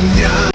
Yeah.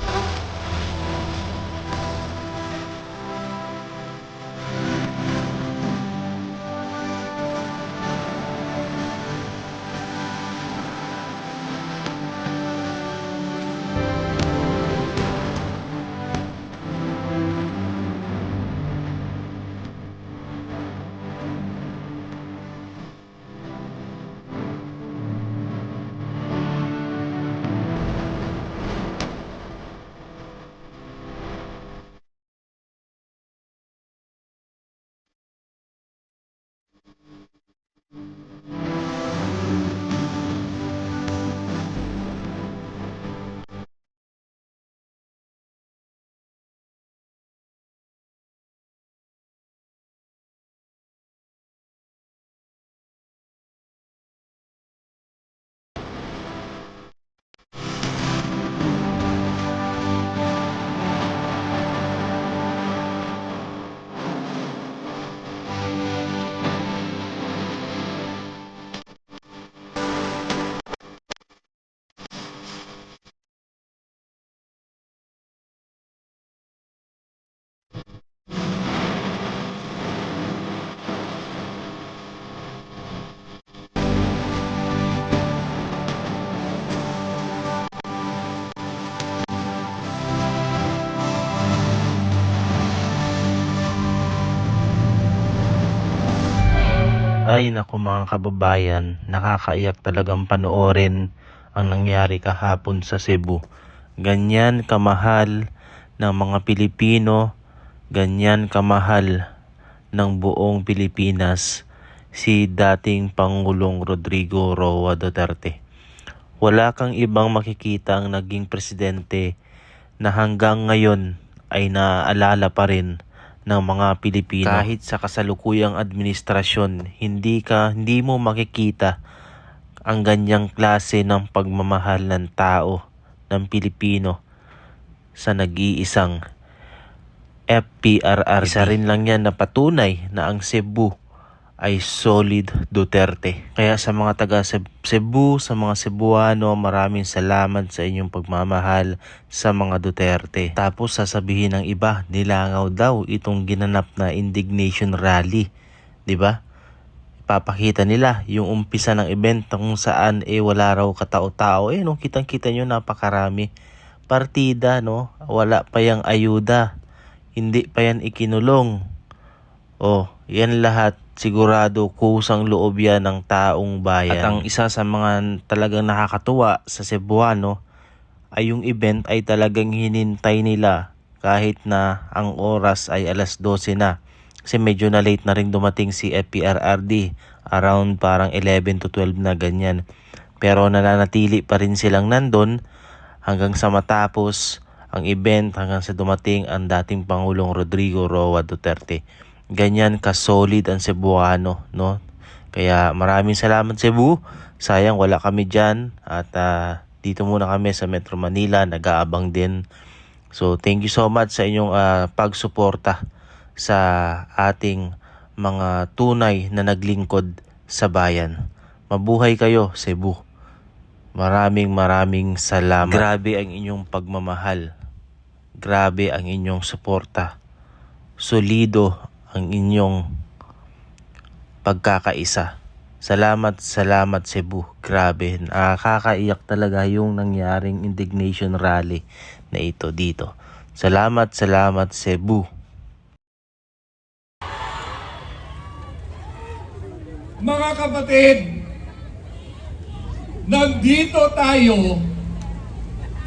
Ay naku mga kababayan, nakakaiyak talagang panoorin ang nangyari kahapon sa Cebu. Ganyan kamahal ng mga Pilipino, ganyan kamahal ng buong Pilipinas si dating Pangulong Rodrigo Roa Duterte. Wala kang ibang makikita ang naging presidente na hanggang ngayon ay naaalala pa rin ng mga Pilipino. Kahit sa kasalukuyang administrasyon, hindi ka hindi mo makikita ang ganyang klase ng pagmamahal ng tao ng Pilipino sa nag-iisang FPRR. Isa rin lang yan na patunay na ang Cebu ay solid Duterte. Kaya sa mga taga Ceb- Cebu, sa mga Cebuano, maraming salamat sa inyong pagmamahal sa mga Duterte. Tapos sasabihin ng iba, nilangaw daw itong ginanap na indignation rally. 'Di ba? Papakita nila yung umpisa ng event kung saan eh wala raw katao-tao. Eh no, kitang-kita nyo napakarami. Partida no, wala pa yang ayuda. Hindi pa yan ikinulong. Oh, yan lahat sigurado kusang loob yan ng taong bayan. At ang isa sa mga talagang nakakatuwa sa Cebuano ay yung event ay talagang hinintay nila kahit na ang oras ay alas 12 na. Kasi medyo na late na rin dumating si FPRRD around parang 11 to 12 na ganyan. Pero nananatili pa rin silang nandun hanggang sa matapos ang event hanggang sa dumating ang dating Pangulong Rodrigo Roa Duterte. Ganyan ka-solid ang Cebuano, no? Kaya maraming salamat Cebu. Sayang wala kami dyan at ah, dito muna kami sa Metro Manila, nag-aabang din. So thank you so much sa inyong ah, pagsuporta sa ating mga tunay na naglingkod sa bayan. Mabuhay kayo, Cebu. Maraming maraming salamat. Grabe ang inyong pagmamahal. Grabe ang inyong suporta. Solido ang inyong pagkakaisa. Salamat, salamat Cebu. Grabe, nakakaiyak talaga yung nangyaring indignation rally na ito dito. Salamat, salamat Cebu. Mga kapatid, nandito tayo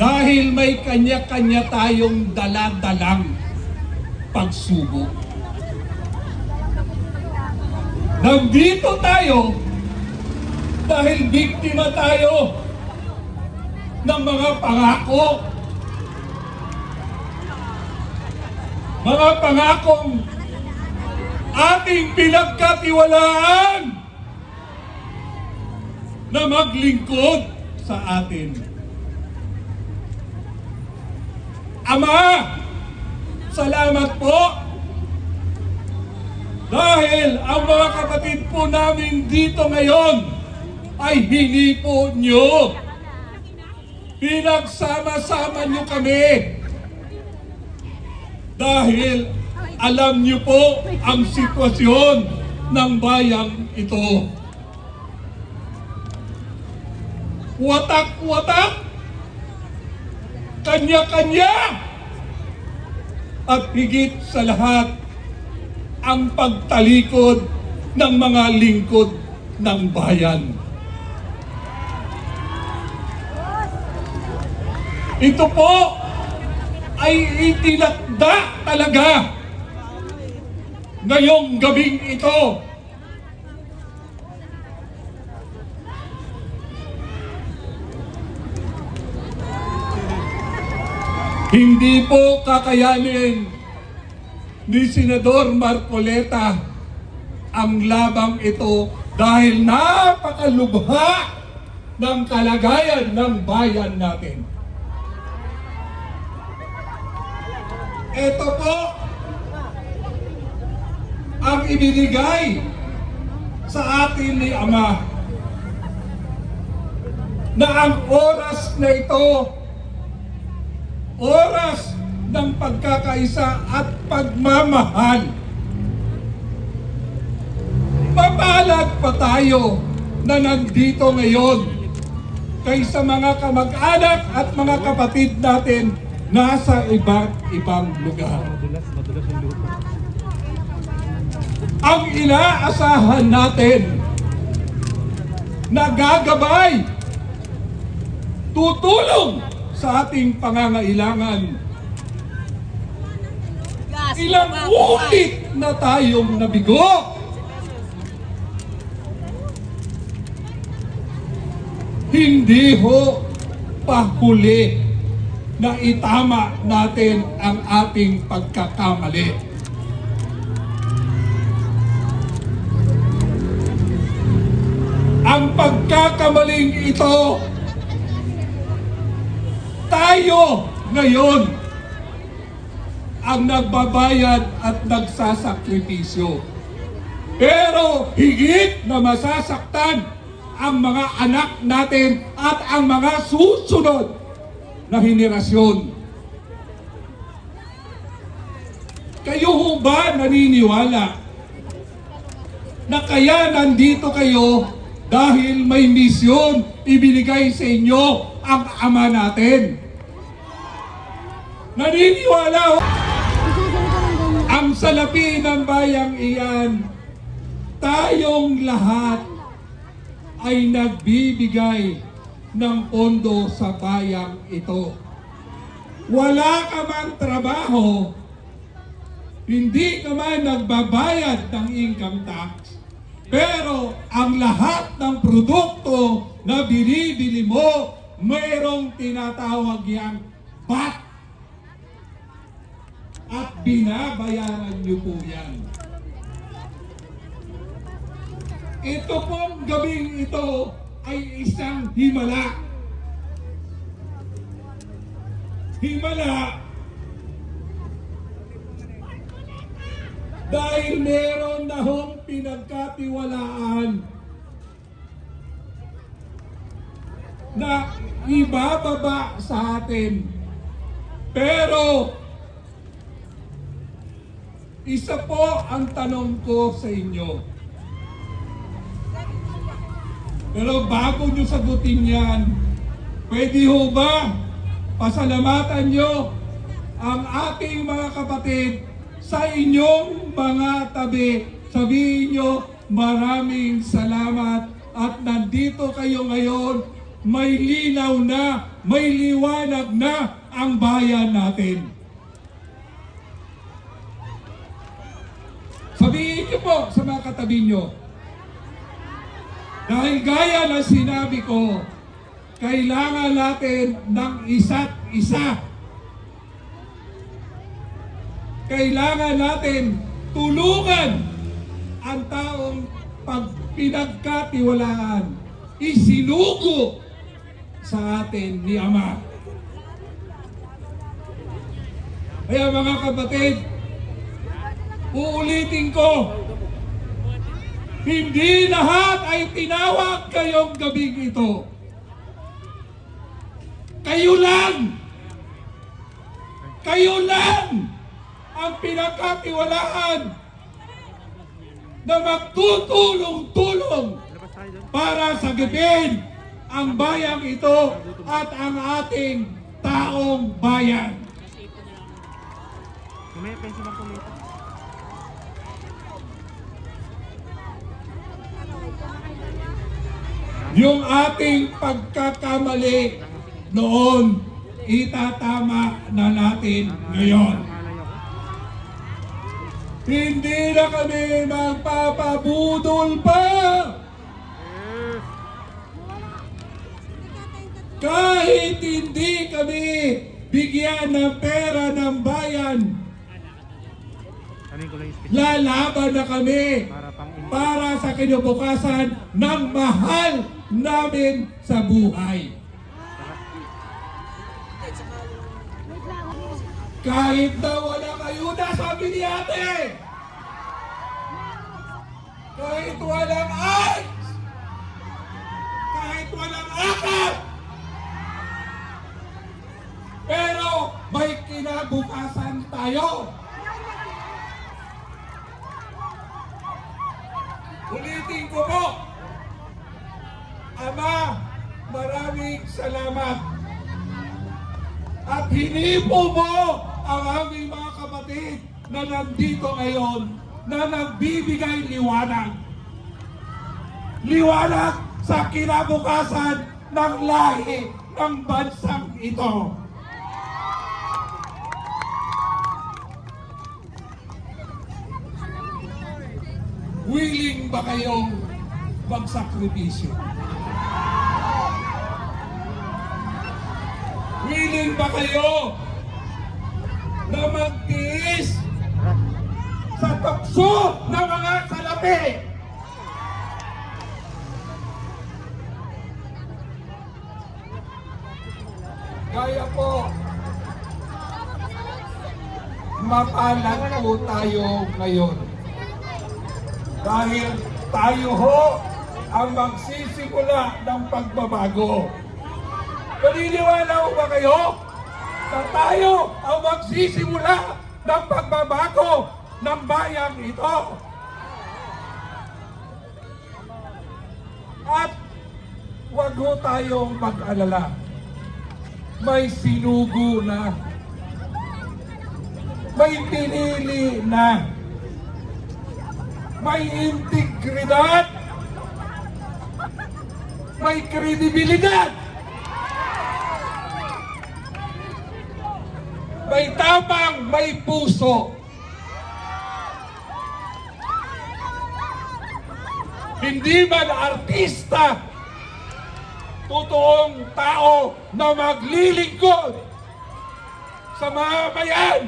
dahil may kanya-kanya tayong daladalang pagsubok. Nandito tayo dahil biktima tayo ng mga pangako. Mga pangakong ating pinagkatiwalaan na maglingkod sa atin. Ama, salamat po dahil ang mga kapatid po namin dito ngayon ay hinipo nyo. Pinagsama-sama nyo kami. Dahil alam nyo po ang sitwasyon ng bayang ito. Watak-watak, kanya-kanya, at higit sa lahat, ang pagtalikod ng mga lingkod ng bayan. Ito po ay itinakda talaga ngayong gabing ito. Hindi po kakayanin ni Senador Marcoleta ang labang ito dahil napakalubha ng kalagayan ng bayan natin. Ito po ang ibinigay sa atin ni Ama na ang oras na ito oras ng pagkakaisa at pagmamahal. Mapalad pa tayo na nandito ngayon kaysa mga kamag-anak at mga kapatid natin nasa iba't ibang lugar. Ang inaasahan natin na gagabay, tutulong sa ating pangangailangan. Ilang ulit na tayong nabigo. Hindi ho pahuli na itama natin ang ating pagkakamali. Ang pagkakamaling ito tayo ngayon ang nagbabayad at nagsasakripisyo. Pero higit na masasaktan ang mga anak natin at ang mga susunod na henerasyon. Kayo ho ba naniniwala na kaya nandito kayo dahil may misyon ibinigay sa inyo ang Ama natin? Naniniwala ho salapi ng bayang iyan, tayong lahat ay nagbibigay ng pondo sa bayang ito. Wala ka mang trabaho, hindi ka man nagbabayad ng income tax, pero ang lahat ng produkto na binibili mo, mayroong tinatawag yang VAT at binabayaran niyo po yan. Ito pong gabing ito ay isang himala. Himala dahil meron na hong pinagkatiwalaan na ibababa sa atin. Pero isa po ang tanong ko sa inyo. Pero bago nyo sagutin yan, pwede ho ba pasalamatan nyo ang ating mga kapatid sa inyong mga tabi. Sabihin nyo, maraming salamat at nandito kayo ngayon. May linaw na, may liwanag na ang bayan natin. Sabihin niyo po sa mga katabi niyo, dahil gaya ng sinabi ko, kailangan natin ng isa't isa. Kailangan natin tulungan ang taong pag pinagkatiwalaan, isinugo sa atin ni Ama. Kaya mga kapatid, Uulitin ko, Hindi lahat ay tinawag kayong gabing ito. Kayo lang! Kayo lang ang pinagkatiwalaan na magtutulong-tulong para sagipin ang bayang ito at ang ating taong bayan. Yung ating pagkakamali noon, itatama na natin ngayon. Hindi na kami magpapabudol pa! Kahit hindi kami bigyan ng pera ng bayan, lalaban na kami para sa kinabukasan ng mahal namin sa buhay. Kahit na wala kayo na, sabi ni ate. Kahit walang eyes. Kahit walang akap. Pero may kinabukasan tayo. Ulitin ko po. Ama, maraming salamat. At hinipo mo ang aming mga kapatid na nandito ngayon na nagbibigay liwanag. Liwanag sa kinabukasan ng lahi ng bansang ito. Willing ba kayong magsakripisyo? Willing ba kayo na magtiis sa tukso ng mga salapi? Kaya po, mapalad po tayo ngayon. Dahil tayo ho ang magsisimula ng pagbabago. Paniniwala mo ba kayo na tayo ang magsisimula ng pagbabago ng bayang ito? At wag ho tayong mag-alala. May sinugo na. May pinili na. May integridad. May kredibilidad. May tapang, may puso. Hindi man artista, totoong tao na maglilingkod sa mga bayan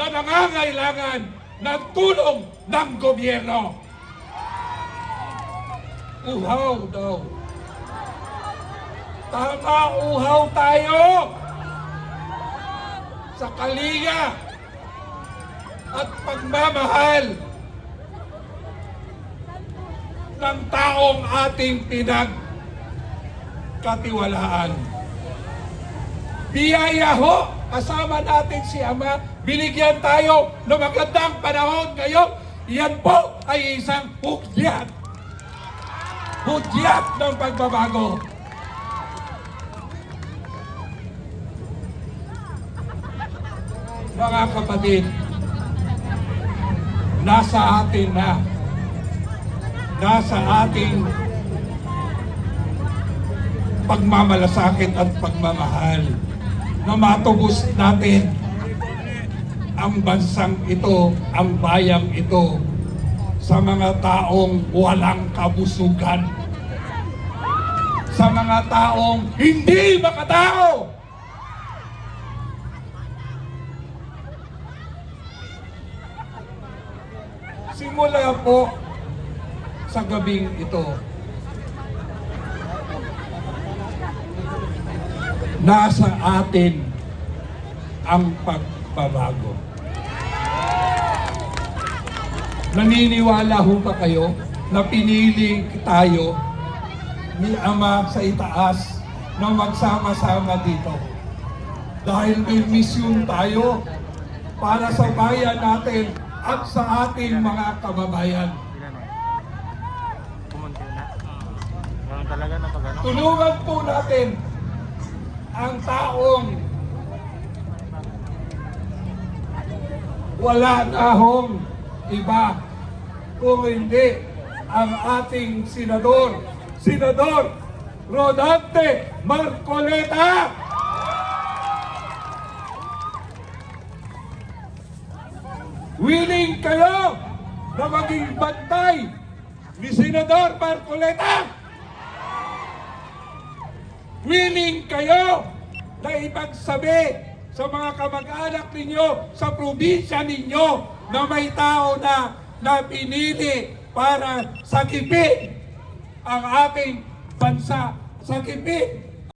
na nangangailangan ng tulong ng gobyerno. Uhaw daw. Tama, uhaw tayo sa kalinga at pagmamahal ng taong ating pinagkatiwalaan. Biyaya ho, kasama natin si Ama, binigyan tayo ng magandang panahon ngayon. Yan po ay isang hudyat. Hudyat ng pagbabago. Mga kapatid, nasa atin na, nasa ating pagmamalasakit at pagmamahal na matubos natin ang bansang ito, ang bayang ito sa mga taong walang kabusugan. Sa mga taong hindi makatao. Simula po sa gabing ito, nasa atin ang pagbabago. Naniniwala ho ba kayo na pinili tayo ni Ama sa itaas na magsama-sama dito. Dahil may misyon tayo para sa bayan natin at sa ating mga kababayan. Tulungan po natin ang taong wala na hong iba kung hindi ang ating senador, Senador Rodante Marcoleta! Willing kayo na maging bantay ni Senador Marcoleta? Willing kayo na ipagsabi sa mga kamag-anak ninyo sa probinsya ninyo na may tao na na pinili para sakipin ang ating bansa. Sakipin